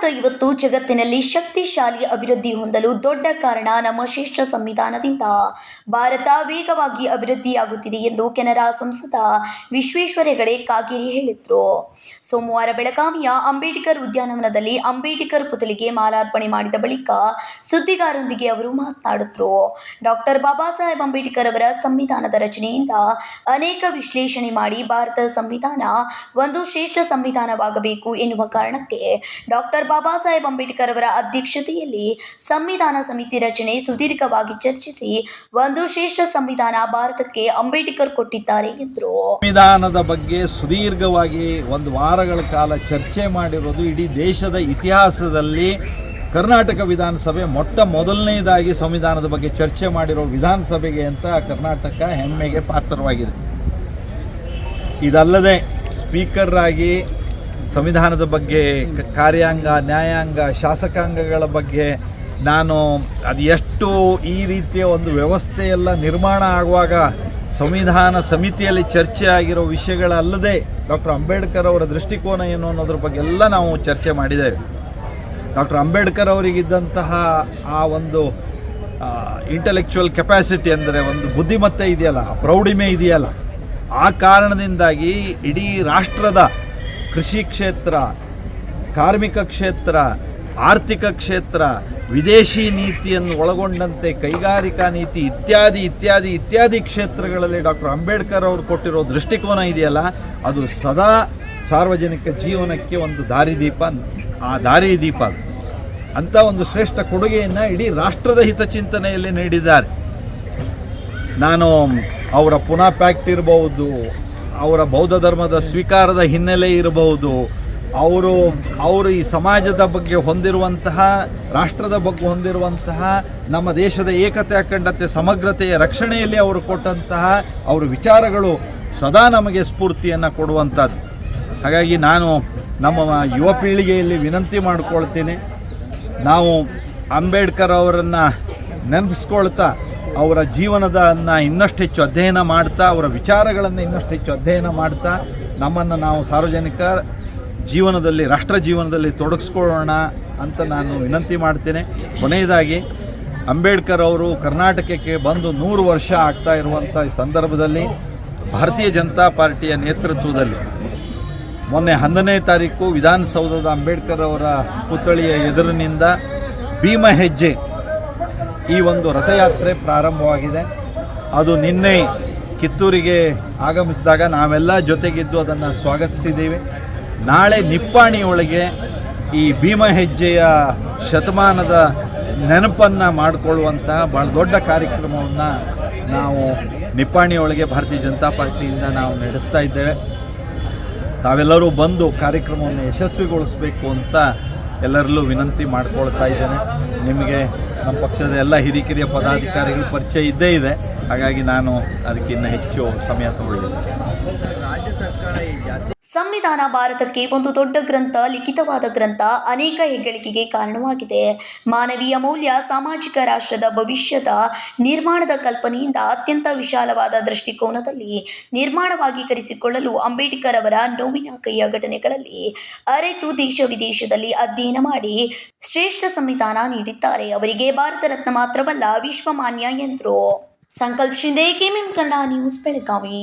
ಭಾರತ ಇವತ್ತು ಜಗತ್ತಿನಲ್ಲಿ ಶಕ್ತಿಶಾಲಿ ಅಭಿವೃದ್ಧಿ ಹೊಂದಲು ದೊಡ್ಡ ಕಾರಣ ನಮ್ಮ ಶ್ರೇಷ್ಠ ಸಂವಿಧಾನದಿಂದ. ಭಾರತ ವೇಗವಾಗಿ ಅಭಿವೃದ್ಧಿಯಾಗುತ್ತಿದೆ ಎಂದು ಕೆನರಾ ಸಂಸದ ವಿಶ್ವೇಶ್ವರ ಹೆಗಡೆ ಕಾಗೇರಿ ಹೇಳಿದರು. ಸೋಮವಾರ ಬೆಳಗಾವಿಯ ಅಂಬೇಡ್ಕರ್ ಉದ್ಯಾನವನದಲ್ಲಿ ಅಂಬೇಡ್ಕರ್ ಪುತ್ಥಳಿಗೆ ಮಾಲಾರ್ಪಣೆ ಮಾಡಿದ ಬಳಿಕ ಸುದ್ದಿಗಾರರೊಂದಿಗೆ ಅವರು ಮಾತನಾಡಿದರು. ಡಾಕ್ಟರ್ ಬಾಬಾ ಸಾಹೇಬ್ ಅಂಬೇಡ್ಕರ್ ಅವರ ಸಂವಿಧಾನದ ರಚನೆಯಿಂದ ಅನೇಕ ವಿಶ್ಲೇಷಣೆ ಮಾಡಿ ಭಾರತ ಸಂವಿಧಾನ ಒಂದು ಶ್ರೇಷ್ಠ ಸಂವಿಧಾನವಾಗಬೇಕು ಎನ್ನುವ ಕಾರಣಕ್ಕೆ ಡಾಕ್ಟರ್ ಬಾಬಾ ಸಾಹೇಬ್ ಅಂಬೇಡ್ಕರ್ ಅವರ ಅಧ್ಯಕ್ಷತೆಯಲ್ಲಿ ಸಂವಿಧಾನ ಸಮಿತಿ ರಚನೆ ಸುದೀರ್ಘವಾಗಿ ಚರ್ಚಿಸಿ ಒಂದು ಶ್ರೇಷ್ಠ ಸಂವಿಧಾನ ಭಾರತಕ್ಕೆ ಅಂಬೇಡ್ಕರ್ ಕೊಟ್ಟಿದ್ದಾರೆ ಎಂದರು. ಸಂವಿಧಾನದ ಬಗ್ಗೆ ಸುದೀರ್ಘವಾಗಿ ಒಂದು ವಾರಗಳ ಕಾಲ ಚರ್ಚೆ ಮಾಡಿರೋದು ಇಡೀ ದೇಶದ ಇತಿಹಾಸದಲ್ಲಿ ಕರ್ನಾಟಕ ವಿಧಾನಸಭೆ ಮೊಟ್ಟ ಮೊದಲನೇದಾಗಿ ಸಂವಿಧಾನದ ಬಗ್ಗೆ ಚರ್ಚೆ ಮಾಡಿರೋ ವಿಧಾನಸಭೆಗೆ ಅಂತ ಕರ್ನಾಟಕ ಹೆಮ್ಮೆಗೆ ಪಾತ್ರವಾಗಿದೆ ಇದಲ್ಲದೆ ಸ್ಪೀಕರ್ ಆಗಿ ಸಂವಿಧಾನದ ಬಗ್ಗೆ ಕಾರ್ಯಾಂಗ, ನ್ಯಾಯಾಂಗ, ಶಾಸಕಾಂಗಗಳ ಬಗ್ಗೆ ನಾನು ಅದು ಎಷ್ಟು ಈ ರೀತಿಯ ಒಂದು ವ್ಯವಸ್ಥೆಯೆಲ್ಲ ನಿರ್ಮಾಣ ಆಗುವಾಗ ಸಂವಿಧಾನ ಸಮಿತಿಯಲ್ಲಿ ಚರ್ಚೆ ಆಗಿರೋ ವಿಷಯಗಳಲ್ಲದೆ ಡಾಕ್ಟರ್ ಅಂಬೇಡ್ಕರ್ ಅವರ ದೃಷ್ಟಿಕೋನ ಏನು ಅನ್ನೋದ್ರ ಬಗ್ಗೆ ಎಲ್ಲ ನಾವು ಚರ್ಚೆ ಮಾಡಿದ್ದೇವೆ. ಡಾಕ್ಟರ್ ಅಂಬೇಡ್ಕರ್ ಅವರಿಗಿದ್ದಂತಹ ಆ ಒಂದು ಇಂಟೆಲೆಕ್ಚುವಲ್ ಕೆಪಾಸಿಟಿ ಅಂದರೆ ಒಂದು ಬುದ್ಧಿಮತ್ತೆ ಇದೆಯಲ್ಲ, ಪ್ರೌಢಿಮೆ ಇದೆಯಲ್ಲ, ಆ ಕಾರಣದಿಂದಾಗಿ ಇಡೀ ರಾಷ್ಟ್ರದ ಕೃಷಿ ಕ್ಷೇತ್ರ, ಕಾರ್ಮಿಕ ಕ್ಷೇತ್ರ, ಆರ್ಥಿಕ ಕ್ಷೇತ್ರ, ವಿದೇಶಿ ನೀತಿಯನ್ನು ಒಳಗೊಂಡಂತೆ ಕೈಗಾರಿಕಾ ನೀತಿ ಇತ್ಯಾದಿ ಇತ್ಯಾದಿ ಇತ್ಯಾದಿ ಕ್ಷೇತ್ರಗಳಲ್ಲಿ ಡಾಕ್ಟರ್ ಅಂಬೇಡ್ಕರ್ ಅವರು ಕೊಟ್ಟಿರೋ ದೃಷ್ಟಿಕೋನ ಇದೆಯಲ್ಲ, ಅದು ಸದಾ ಸಾರ್ವಜನಿಕ ಜೀವನಕ್ಕೆ ಒಂದು ದಾರಿದೀಪ ಆ ದಾರಿದೀಪ ಅದು. ಅಂಥ ಒಂದು ಶ್ರೇಷ್ಠ ಕೊಡುಗೆಯನ್ನು ಇಡೀ ರಾಷ್ಟ್ರದ ಹಿತಚಿಂತನೆಯಲ್ಲಿ ನೀಡಿದ್ದಾರೆ. ನಾನು ಅವರ ಪುನಃ ಪ್ಯಾಕ್ಟ್ ಇರಬಹುದು ಅವರ ಬೌದ್ಧ ಧರ್ಮದ ಸ್ವೀಕಾರದ ಹಿನ್ನೆಲೆ ಇರಬಹುದು. ಅವರು ಅವರು ಈ ಸಮಾಜದ ಬಗ್ಗೆ ಹೊಂದಿರುವಂತಹ, ರಾಷ್ಟ್ರದ ಬಗ್ಗೆ ಹೊಂದಿರುವಂತಹ, ನಮ್ಮ ದೇಶದ ಏಕತೆ ಅಖಂಡತೆ, ಸಮಗ್ರತೆಯ ರಕ್ಷಣೆಯಲ್ಲಿ ಅವರು ಕೊಟ್ಟಂತಹ, ಅವರ ವಿಚಾರಗಳು ಸದಾ ನಮಗೆ ಸ್ಫೂರ್ತಿಯನ್ನು ಕೊಡುವಂಥದ್ದು. ಹಾಗಾಗಿ ನಾನು ನಮ್ಮ ಯುವ ಪೀಳಿಗೆಯಲ್ಲಿ ವಿನಂತಿ ಮಾಡಿಕೊಳ್ತೀನಿ. ನಾವು ಅಂಬೇಡ್ಕರ್ ಅವರನ್ನು ನೆನಪಿಸ್ಕೊಳ್ತಾ ಅವರ ಜೀವನದನ್ನು ಇನ್ನಷ್ಟು ಹೆಚ್ಚು ಅಧ್ಯಯನ ಮಾಡ್ತಾ, ಅವರ ವಿಚಾರಗಳನ್ನು ಇನ್ನಷ್ಟು ಹೆಚ್ಚು ಅಧ್ಯಯನ ಮಾಡ್ತಾ, ನಮ್ಮನ್ನು ನಾವು ಸಾರ್ವಜನಿಕ ಜೀವನದಲ್ಲಿ, ರಾಷ್ಟ್ರ ಜೀವನದಲ್ಲಿ ತೊಡಗಿಸ್ಕೊಳ್ಳೋಣ ಅಂತ ನಾನು ವಿನಂತಿ ಮಾಡ್ತೇನೆ. ಕೊನೆಯದಾಗಿ, ಅಂಬೇಡ್ಕರ್ ಅವರು ಕರ್ನಾಟಕಕ್ಕೆ ಬಂದು ನೂರು ವರ್ಷ ಆಗ್ತಾ ಇರುವಂಥ ಈ ಸಂದರ್ಭದಲ್ಲಿ ಭಾರತೀಯ ಜನತಾ ಪಾರ್ಟಿಯ ನೇತೃತ್ವದಲ್ಲಿ ಮೊನ್ನೆ ಹನ್ನನೇ ತಾರೀಕು ವಿಧಾನಸೌಧದ ಅಂಬೇಡ್ಕರ್ ಅವರ ಪುತ್ಥಳಿಯ ಎದುರಿನಿಂದ ಭೀಮ ಹೆಜ್ಜೆ ಈ ಒಂದು ರಥಯಾತ್ರೆ ಪ್ರಾರಂಭವಾಗಿದೆ. ಅದು ನಿನ್ನೆ ಕಿತ್ತೂರಿಗೆ ಆಗಮಿಸಿದಾಗ ನಾವೆಲ್ಲ ಜೊತೆಗಿದ್ದು ಅದನ್ನು ಸ್ವಾಗತಿಸಿದ್ದೀವಿ. ನಾಳೆ ನಿಪ್ಪಾಣಿಯೊಳಗೆ ಈ ಭೀಮ ಹೆಜ್ಜೆಯ ಶತಮಾನದ ನೆನಪನ್ನು ಮಾಡಿಕೊಳ್ಳುವಂತಹ ಭಾಳ ದೊಡ್ಡ ಕಾರ್ಯಕ್ರಮವನ್ನು ನಾವು ನಿಪ್ಪಾಣಿಯೊಳಗೆ ಭಾರತೀಯ ಜನತಾ ಪಾರ್ಟಿಯಿಂದ ನಾವು ನಡೆಸ್ತಾ ಇದ್ದೇವೆ. ತಾವೆಲ್ಲರೂ ಬಂದು ಕಾರ್ಯಕ್ರಮವನ್ನು ಯಶಸ್ವಿಗೊಳಿಸಬೇಕು ಅಂತ ಎಲ್ಲರಲ್ಲೂ ವಿನಂತಿ ಮಾಡ್ಕೊಳ್ತಾ ಇದ್ದೇನೆ. ನಿಮಗೆ ನಮ್ಮ ಪಕ್ಷದ ಎಲ್ಲ ಹಿರಿಕಿರಿಯ ಪದಾಧಿಕಾರಿಗಳ ಪರಿಚಯ ಇದ್ದೇ ಇದೆ. ಹಾಗಾಗಿ ನಾನು ಅದಕ್ಕಿಂತ ಹೆಚ್ಚು ಸಮಯ ತಗೊಳ್ಳಿಲ್ಲ ಸಂವಿಧಾನ ಭಾರತಕ್ಕೆ ಒಂದು ದೊಡ್ಡ ಗ್ರಂಥ, ಲಿಖಿತವಾದ ಗ್ರಂಥ ಅನೇಕ ಹೆಗ್ಗಳಿಕೆಗೆ ಕಾರಣವಾಗಿದೆ. ಮಾನವೀಯ ಮೌಲ್ಯ, ಸಾಮಾಜಿಕ ರಾಷ್ಟ್ರದ ಭವಿಷ್ಯದ ನಿರ್ಮಾಣದ ಕಲ್ಪನೆಯಿಂದ ಅತ್ಯಂತ ವಿಶಾಲವಾದ ದೃಷ್ಟಿಕೋನದಲ್ಲಿ ನಿರ್ಮಾಣವಾಗಿ ಕರೆಸಿಕೊಳ್ಳಲು ಅಂಬೇಡ್ಕರ್ ಅವರ ನೋವಿನ ಕೈಯ ಘಟನೆಗಳಲ್ಲಿ ಅರೆತು ದೇಶ ವಿದೇಶದಲ್ಲಿ ಅಧ್ಯಯನ ಮಾಡಿ ಶ್ರೇಷ್ಠ ಸಂವಿಧಾನ ನೀಡಿದ್ದಾರೆ. ಅವರಿಗೆ ಭಾರತ ರತ್ನ ಮಾತ್ರವಲ್ಲ, ವಿಶ್ವಮಾನ್ಯ ಎಂದರು. Sankalp Shinde KMM Kannada news, Belagavi.